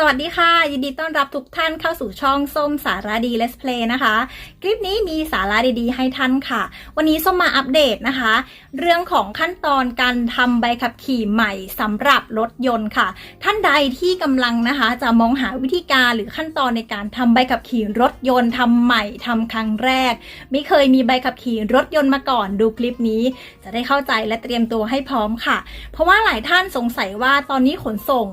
สวัสดีค่ะ ยินดีต้อนรับทุกท่านเข้าสู่ช่องส้มสาระดี Let's Play นะคะ คลิปนี้มีสาระดีๆ ให้ท่านค่ะ วันนี้ส้มมาอัปเดตนะคะ เรื่องของขั้นตอนการทำใบขับขี่ใหม่สำหรับรถยนต์ค่ะ ท่านใดที่กำลังนะคะจะมองหาวิธีการหรือขั้นตอนในการทำใบขับขี่รถยนต์ทำใหม่ทำครั้งแรก ไม่เคยมีใบขับขี่รถยนต์มาก่อนดูคลิปนี้ จะได้เข้าใจและเตรียมตัวให้พร้อมค่ะ เพราะว่าหลายท่านสงสัยว่าตอนนี้ขนส่ง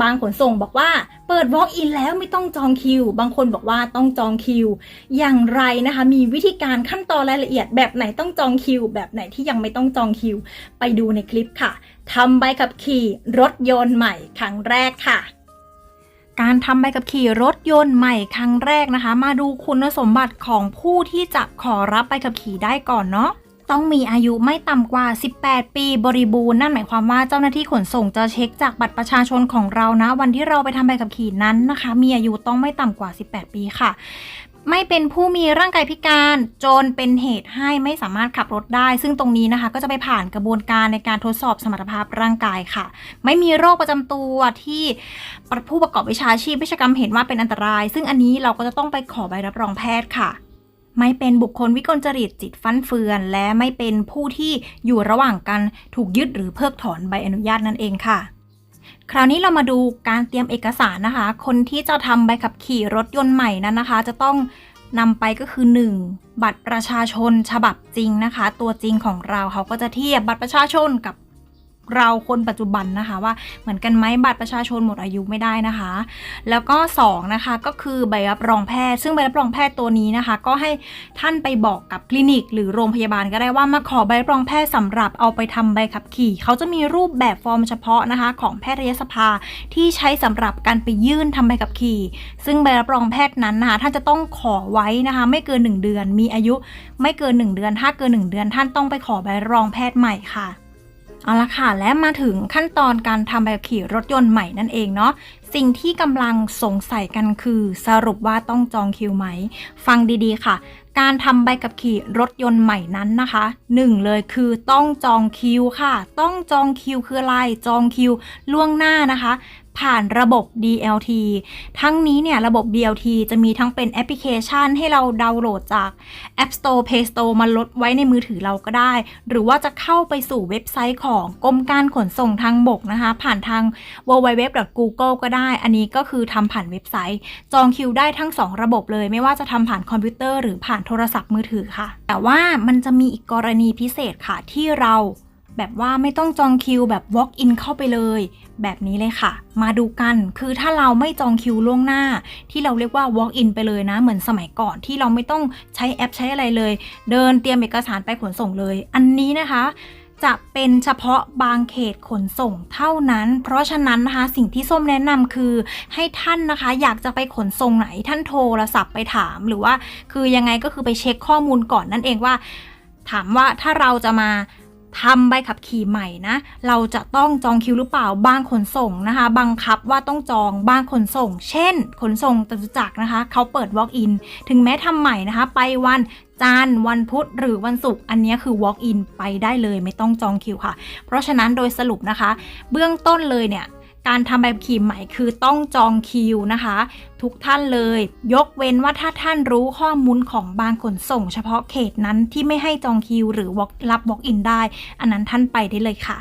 บางขนส่งบอกว่า เปิด walk in แล้วไม่ต้องจองคิว บางคนบอกว่าต้องจองคิว อย่างไรนะคะ มีวิธีการขั้นตอนรายละเอียดแบบไหนต้องจองคิว แบบไหนที่ยังไม่ต้องจองคิว ไปดูในคลิปค่ะทำใบขับขี่รถยนต์ใหม่ครั้งแรกค่ะการทำใบขับขี่รถยนต์ใหม่ครั้งแรกนะคะ มาดูคุณสมบัติของผู้ที่จะขอรับใบขับขี่ได้ก่อนเนาะ ต้องมีอายุไม่ต่ำกว่า 18 ปีบริบูรณ์นั่นหมายความว่าเจ้าหน้าที่ขนส่งจะเช็คจากบัตรประชาชนของเรานะ วันที่เราไปทำใบขับขี่นั้นนะคะ มีอายุต้องไม่ต่ำกว่า 18 ปีค่ะไม่เป็นผู้มีร่างกายพิการจนเป็นเหตุให้ไม่สามารถขับรถได้ ซึ่งตรงนี้นะคะ ก็จะไปผ่านกระบวนการในการทดสอบสมรรถภาพร่างกายค่ะ ไม่มีโรคประจำตัวที่ผู้ประกอบวิชาชีพวิชากรรมเห็นว่าเป็นอันตราย ซึ่งอันนี้เราก็จะต้องไปขอใบรับรองแพทย์ค่ะ ไม่เป็นบุคคลวิกลจริตจิตฟั่นเฟือน และไม่เป็นผู้ที่อยู่ระหว่างการถูกยึดหรือเพิกถอนใบอนุญาตนั่นเองค่ะ คราวนี้เรามาดูการเตรียมเอกสารนะคะ คนที่จะทำใบขับขี่รถยนต์ใหม่นั้นนะคะ จะต้องนำไปก็คือ 1. บัตรประชาชนฉบับจริงนะคะ ตัวจริงของเราเขาก็จะเทียบบัตรประชาชนกับ เราคนปัจจุบันนะคะว่าเหมือนกันไหมบัตรประชาชนหมดอายุไม่ได้นะคะ แล้วก็2นะคะก็คือใบรับรองแพทย์ ซึ่งใบรับรองแพทย์ตัวนี้นะคะ ก็ให้ท่านไปบอกกับคลินิก หรือโรงพยาบาลก็ได้ว่ามาขอใบรับรองแพทย์สำหรับเอาไปทำใบขับขี่ เขาจะมีรูปแบบฟอร์มเฉพาะนะคะ ของแพทยสภาที่ใช้สำหรับการไปยื่นทำใบขับขี่ ซึ่งใบรับรองแพทย์นั้นนะคะท่านจะต้องขอไว้นะคะ ไม่เกิน 1 เดือน มีอายุไม่เกิน 1 เดือน ถ้าเกิน 1 เดือน ท่านต้องไปขอใบรับรองแพทย์ใหม่ค่ะ เอาละค่ะ และมาถึงขั้นตอนการทำใบขับขี่รถยนต์ใหม่นั่นเองเนาะสิ่งที่กำลังสงสัยกันคือสรุปว่าต้องจองคิวไหม ฟังดีๆค่ะ การทำใบขับขี่รถยนต์ใหม่นั้นนะคะหนึ่งเลยคือต้องจองคิวค่ะ ต้องจองคิวคืออะไรจองคิวล่วงหน้านะคะ ผ่านระบบ DLT ทั้งนี้เนี่ยระบบ DLT จะมีทั้งเป็นแอปพลิเคชันให้เราดาวน์โหลดจาก App Store Play Store มาลดไว้ในมือถือเราก็ได้ หรือว่าจะเข้าไปสู่เว็บไซต์ของกรมการขนส่งทางบกนะคะ ผ่านทาง www.google ก็ได้ อันนี้ก็คือทำผ่านเว็บไซต์ จองคิวได้ทั้ง 2 ระบบเลย ไม่ว่าจะทำผ่านคอมพิวเตอร์หรือผ่านโทรศัพท์มือถือค่ะ แต่ว่ามันจะมีอีกกรณีพิเศษค่ะที่เราแบบว่าไม่ต้องจองคิวแบบ walk in เข้าไปเลย แบบนี้เลยค่ะ มาดูกันคือถ้าเราไม่จองคิวล่วงหน้า ที่เราเรียกว่า walk in ไปเลยนะ เหมือนสมัยก่อนที่เราไม่ต้องใช้แอปใช้อะไรเลย เดินเตรียมเอกสารไปขนส่งเลย อันนี้นะคะจะเป็นเฉพาะบางเขตขนส่งเท่านั้น เพราะฉะนั้นนะคะสิ่งที่ส้มแนะนำคือให้ท่านนะคะ อยากจะไปขนส่งไหนท่านโทรศัพท์ไปถามหรือว่า คือยังไงก็คือไปเช็คข้อมูลก่อนนั่นเองว่า ถามว่าถ้าเราจะมา ทำใบขับขี่ใหม่นะ เราจะต้องจองคิวหรือเปล่าบางขนส่งนะคะ บังคับว่าต้องจองบางขนส่ง เช่น ขนส่งจตุจักรนะคะ เขาเปิด walk in ถึงแม้ทำใหม่นะคะ ไปวันจันทร์วันพุธหรือวันศุกร์อันนี้คือ walk in ไปได้เลยไม่ต้องจองคิวค่ะ เพราะฉะนั้นโดยสรุปนะคะ เบื้องต้นเลยเนี่ย การทำใบขับขี่ใหม่คือต้องจองคิวนะคะ ทุกท่านเลย ยกเว้นว่าถ้าท่านรู้ข้อมูลของบางขนส่ง เฉพาะเขตนั้นที่ไม่ให้จองคิว หรือรับ walk in ได้ อันนั้นท่านไปได้เลยค่ะ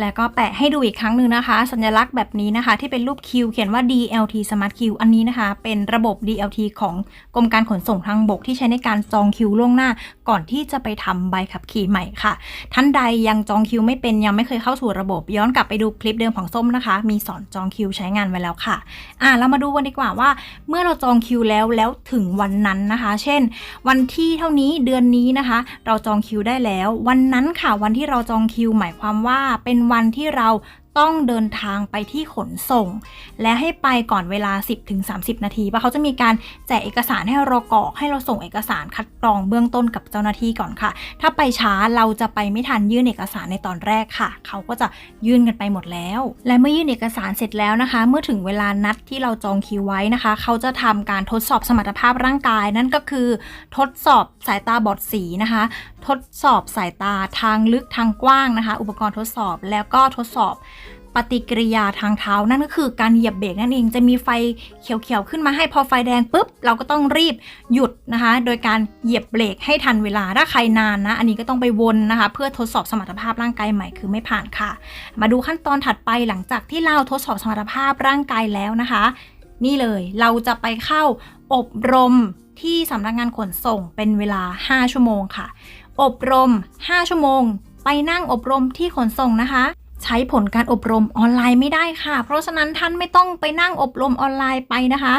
แล้วก็แปะให้ดูอีกครั้งหนึ่งนะคะ สัญลักษณ์แบบนี้นะคะ ที่เป็นรูปคิวเขียนว่า DLT Smart Queue อันนี้นะคะ เป็นระบบ DLT ของกรมการขนส่งทางบกที่ใช้ในการจองคิวล่วงหน้า ก่อนที่จะไปทำใบขับขี่ใหม่ค่ะ ท่านใดยังจองคิวไม่เป็นยังไม่เคยเข้าสู่ระบบ ย้อนกลับไปดูคลิปเดิมของส้มนะคะ มีสอนจองคิวใช้งานไว้แล้วค่ะ อะเรามาดูกันดีกว่าว่า เมื่อเราจองคิวแล้วแล้วถึงวันนั้นนะคะ เช่น วันที่เท่านี้เดือนนี้นะคะ เราจองคิวได้แล้ว วันนั้นค่ะวันที่เราจองคิว หมายความว่าเป็นวันที่เรา ต้องเดินทางไปที่ขนส่ง และให้ไปก่อนเวลา 10-30 นาทีเพราะเขาจะมีการแจกเอกสารให้เรากรอกให้เราส่งเอกสารคัดกรองเบื้องต้นกับเจ้าหน้าที่ก่อนค่ะ ถ้าไปช้าเราจะไปไม่ทันยื่นเอกสารในตอนแรกค่ะ เขาก็จะยื่นกันไปหมดแล้ว และเมื่อยื่นเอกสารเสร็จแล้วนะคะ เมื่อถึงเวลานัดที่เราจองคิวไว้นะคะ เขาจะทำการทดสอบสมรรถภาพร่างกาย นั่นก็คือ ทดสอบสายตาบอดสีนะคะทดสอบสายตาทางลึกทางกว้างนะคะ อุปกรณ์ทดสอบแล้วก็ทดสอบปฏิกิริยาทางเท้านั่นก็คือการเหยียบเบรกนั่นเองจะมีไฟเขียวๆขึ้นมาให้พอไฟแดงปุ๊บ เราก็ต้องรีบหยุดนะคะ โดยการเหยียบเบรกให้ทันเวลาถ้าใครนานนะ อันนี้ก็ต้องไปวนนะคะ เพื่อทดสอบสมรรถภาพร่างกายใหม่คือไม่ผ่านค่ะ มาดูขั้นตอนถัดไปหลังจากที่เราทดสอบสมรรถภาพร่างกายแล้วนะคะ นี่เลยเราจะไปเข้าอบรมที่สำนักงานขนส่งเป็นเวลา 5 ชั่วโมงค่ะ อบรม 5 ชั่วโมง ไปนั่งอบรมที่ขนส่งนะคะ ใช้ผลการอบรมออนไลน์ไม่ได้ค่ะ เพราะฉะนั้นท่านไม่ต้องไปนั่งอบรมออนไลน์ไปนะคะ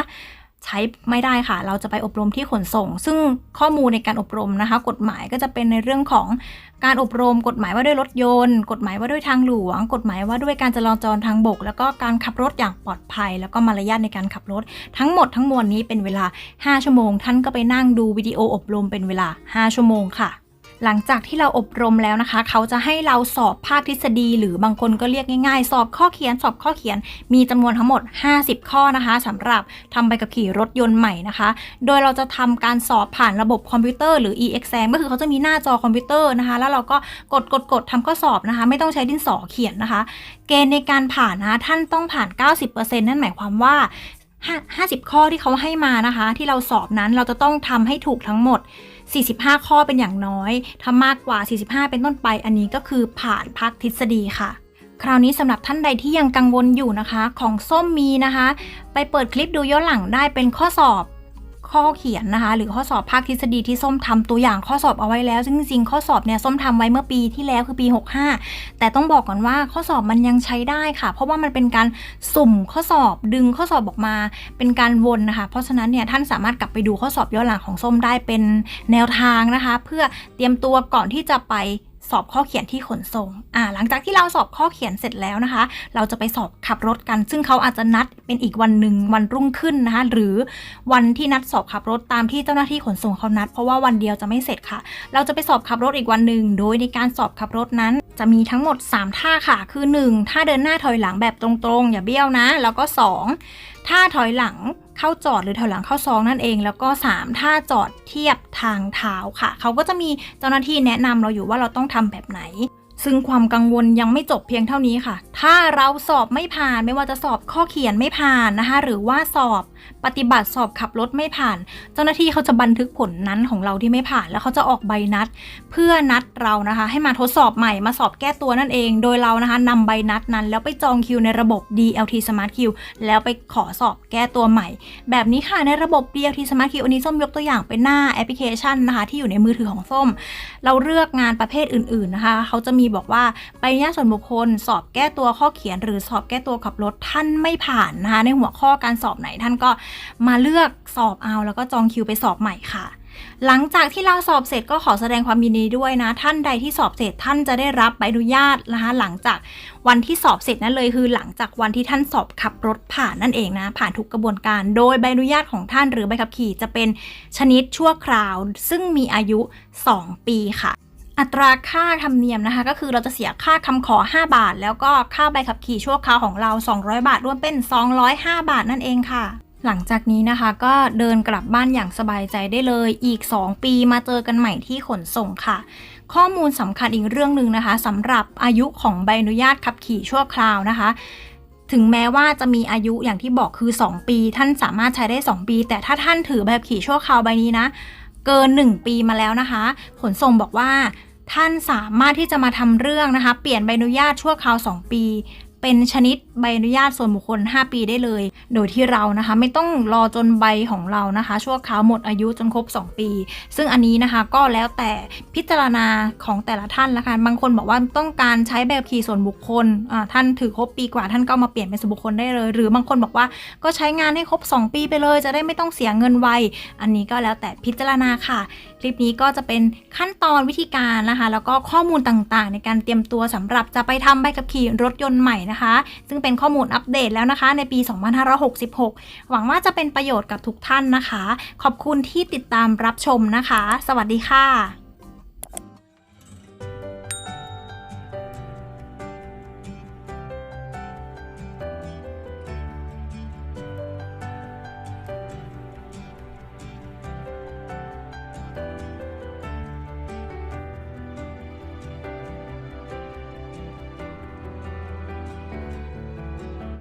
ใช้ไม่ได้ค่ะ เราจะไปอบรมที่ขนส่ง ซึ่งข้อมูลในการอบรมนะคะ กฎหมายก็จะเป็นในเรื่องของการอบรม กฎหมายว่าด้วยรถยนต์ กฎหมายว่าด้วยทางหลวง กฎหมายว่าด้วยการจราจรทางบก แล้วก็การขับรถอย่างปลอดภัย แล้วก็มารยาทในการขับรถ ทั้งหมดทั้งมวลนี้เป็นเวลา 5 ชั่วโมง ท่านก็ไปนั่งดูวิดีโออบรมเป็นเวลา 5 ชั่วโมงค่ะ หลังจากที่เราอบรมแล้วนะคะ เขาจะให้เราสอบภาคทฤษฎี หรือบางคนก็เรียกง่ายๆ สอบข้อเขียน สอบข้อเขียน มีจำนวนทั้งหมด 50 ข้อนะคะสำหรับทำใบขับขี่รถยนต์ใหม่นะคะ โดยเราจะทำการสอบผ่านระบบคอมพิวเตอร์หรือ e-exam ก็คือเขาจะมีหน้าจอคอมพิวเตอร์นะคะ แล้วเราก็กดกดกดทำข้อสอบนะคะ ไม่ต้องใช้ดินสอเขียนนะคะ เกณฑ์ในการผ่านนะคะท่านต้องผ่าน 90%นั่นหมายความว่า50 ข้อที่เขาให้มานะคะ ที่เราสอบนั้นเราจะต้องทำให้ถูกทั้งหมด 45 ข้อเป็นอย่างน้อยถ้ามากกว่า 45 เป็นต้นไป อันนี้ก็คือผ่านพักทฤษฎีค่ะ คราวนี้สำหรับท่านใดที่ยังกังวลอยู่นะคะ ของส้มมีนะคะ ไปเปิดคลิปดูย้อนหลังได้เป็นข้อสอบ ข้อเขียนนะคะ หรือข้อสอบภาคทฤษฎีที่ส้มทำตัวอย่างข้อสอบเอาไว้แล้ว ซึ่งจริงๆข้อสอบเนี่ยส้มทำไว้เมื่อปีที่แล้วคือปี 65 แต่ต้องบอกก่อนว่าข้อสอบมันยังใช้ได้ค่ะ เพราะว่ามันเป็นการสุ่มข้อสอบดึงข้อสอบออกมา เป็นการวนนะคะ เพราะฉะนั้นเนี่ยท่านสามารถกลับไปดูข้อสอบย้อนหลังของส้มได้เป็นแนวทางนะคะ เพื่อเตรียมตัวก่อนที่จะไป สอบข้อเขียนที่ขนส่งอ่าหลังจากที่เราสอบข้อเขียนเสร็จแล้วนะคะ เราจะไปสอบขับรถกัน ซึ่งเขาอาจจะนัดเป็นอีกวันหนึ่งวันรุ่งขึ้นนะคะหรือวันที่นัดสอบขับรถตามที่เจ้าหน้าที่ขนส่งเขานัด เพราะว่าวันเดียวจะไม่เสร็จค่ะ เราจะไปสอบขับรถอีกวันหนึ่งโดยในการสอบขับรถนั้น จะมีทั้งหมด 3 ท่าค่ะ คือ 1 ท่าเดินหน้าถอยหลังแบบตรงๆ อย่าเบี้ยวนะ แล้วก็ 2 ท่าถอยหลัง เข้าจอดหรือถอยหลังเข้าซองนั่นเอง แล้วก็3ท่าจอดเทียบทางเท้าค่ะ เขาก็จะมีเจ้าหน้าที่แนะนำเราอยู่ว่าเราต้องทำแบบไหน ซึ่งความกังวลยังไม่จบเพียงเท่านี้ค่ะ ถ้าเราสอบไม่ผ่านไม่ว่าจะสอบข้อเขียนไม่ผ่านนะคะ หรือว่าสอบปฏิบัติสอบขับรถไม่ผ่าน เจ้าหน้าที่เขาจะบันทึกผลนั้นของเราที่ไม่ผ่าน แล้วเขาจะออกใบนัด เพื่อนัดเรานะคะ ให้มาทดสอบใหม่มาสอบแก้ตัวนั่นเอง โดยเรานะคะนำใบนัดนั้น แล้วไปจองคิวในระบบ DLT Smart Q แล้วไปขอสอบแก้ตัวใหม่ แบบนี้ค่ะในระบบ DLT Smart Q อันนี้ส้มยกตัวอย่างเป็นหน้าแอปพลิเคชันนะคะ ที่อยู่ในมือถือของส้ม เราเลือกงานประเภทอื่น ๆนะคะ เขาจะมีบอกว่าใบอนุญาตส่วนบุคคลสอบแก้ตัวข้อเขียนหรือสอบแก้ตัวขับรถท่านไม่ผ่านนะคะในหัวข้อการสอบไหนท่านก็มาเลือกสอบเอา แล้วก็จองคิวไปสอบใหม่ค่ะ หลังจากที่เราสอบเสร็จก็ขอแสดงความยินดีด้วยนะ ท่านใดที่สอบเสร็จท่านจะได้รับใบอนุญาตนะคะหลังจากวันที่สอบเสร็จนั่นเลยคือหลังจากวันที่ท่านสอบขับรถผ่านนั่นเองนะ ผ่านทุกกระบวนการ โดยใบอนุญาตของท่านหรือใบขับขี่จะเป็นชนิดชั่วคราว ซึ่งมีอายุ 2 ปีค่ะ อัตราค่าธรรมเนียมนะคะ ก็คือเราจะเสียค่าคำขอ 5 บาท แล้วก็ค่าใบขับขี่ชั่วคราวของเรา 200 บาท รวมเป็น 205 บาทนั่นเองค่ะ หลังจากนี้นะคะ ก็เดินกลับบ้านอย่างสบายใจได้เลย อีก 2 ปีมาเจอกันใหม่ที่ขนส่งค่ะ ข้อมูลสำคัญอีกเรื่องหนึ่งนะคะสำหรับอายุของใบอนุญาตขับขี่ชั่วคราวนะคะถึงแม้ว่าจะมีอายุอย่างที่บอกคือ 2 ปี ท่านสามารถใช้ได้ 2 ปี แต่ถ้าท่านถือใบขับขี่ชั่วคราวใบนี้นะ เกิน 1 ปีมาแล้วนะคะ ขนส่งบอกว่า ท่านสามารถที่จะมาทำเรื่องนะคะ เปลี่ยนใบอนุญาตชั่วคราว 2 ปี เป็นชนิดใบอนุญาตส่วนบุคคล 5 ปีได้เลย โดยที่เรานะคะ ไม่ต้องรอจนใบของเรานะคะ ชั่วคราวหมดอายุจนครบ 2 ปี ซึ่งอันนี้นะคะก็แล้วแต่พิจารณาของแต่ละท่านละกันบางคนบอกว่าต้องการใช้ใบขับขี่ส่วนบุคคลท่านถือครบปีกว่าท่านก็มาเปลี่ยนเป็นส่วนบุคคลได้เลย หรือบางคนบอกว่าก็ใช้งานให้ครบ 2 ปีไปเลย จะได้ไม่ต้องเสียเงินไวอันนี้ก็แล้วแต่พิจารณาค่ะ คลิปนี้ก็จะเป็นขั้นตอนวิธีการนะคะ แล้วก็ข้อมูลต่างๆ ในการเตรียมตัวสำหรับจะไปทำใบขับขี่รถยนต์ใหม่นะคะ ซึ่งเป็นข้อมูลอัปเดตแล้วนะคะ ในปี 2566 หวังว่าจะเป็นประโยชน์กับทุกท่านนะคะ ขอบคุณที่ติดตามรับชมนะคะ สวัสดีค่ะ